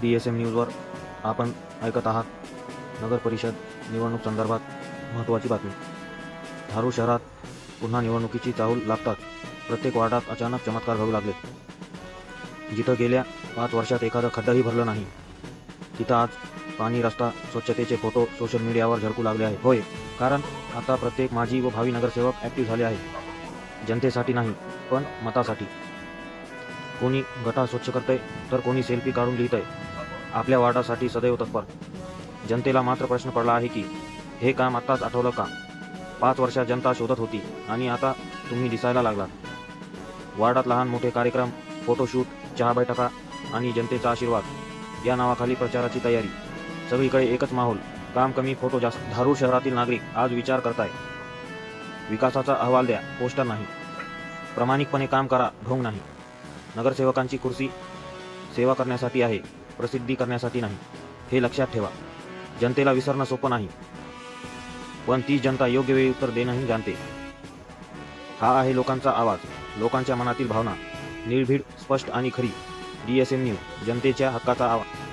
D S M न्यूजवर आपण ऐकत आहात नगर परिषद निवडणूक संदर्भात महत्त्वाची बातमी. धारू शहरात पुन्हा निवडणुकीची चाहूल लागतात. प्रत्येक वार्डात अचानक चमत्कार घडू लागले. जिथं गेल्या पाच वर्षात एखादं खड्डाही भरलं नाही. तिथं आज पाणी रस्ता स्वच्छतेचे फोटो सोशल मीडियावर झळकू लागले आहे होय कारण आता प्रत्येक माजी व भावी नगरसेवक ॲक्टिव्ह झाले आहे जनतेसाठी नाही पण मतासाठी. कोणी गटा स्वच्छ करतंय तर कोणी सेल्फी काढून लिहितंय. आपल्या वार्डासाठी सदैव तत्पर. जनतेला मात्र प्रश्न पडला आहे की हे काम आत्ताच आठवलं का? पाच वर्षात जनता शोधत होती आणि आता तुम्ही दिसायला लागलात. वार्डात लहान मोठे कार्यक्रम फोटोशूट चहा बैठका आणि जनतेचा आशीर्वाद. या नावाखाली प्रचाराची तयारी. सगळीकडे एकच माहोल काम कमी फोटो जास्त. धारूर शहरातील नागरिक आज विचार करताय. विकासाचा अहवाल द्या पोस्टर नाही. प्रामाणिकपणे काम करा ढोंग नाही. नगरसेवकांची कुर्सी सेवा करण्यासाठी आहे प्रसिद्धी करण्यासाठी नाही. हे लक्षात ठेवा. जनतेला विसरणं सोपं नाही. पण ती जनता योग्य वेळी उत्तर देणंही जाणते. हा आहे लोकांचा आवाज लोकांच्या मनातील भावना. निर्भीड स्पष्ट आणि खरी. डी एस एम न्यूज जनतेच्या हक्काचा आवाज.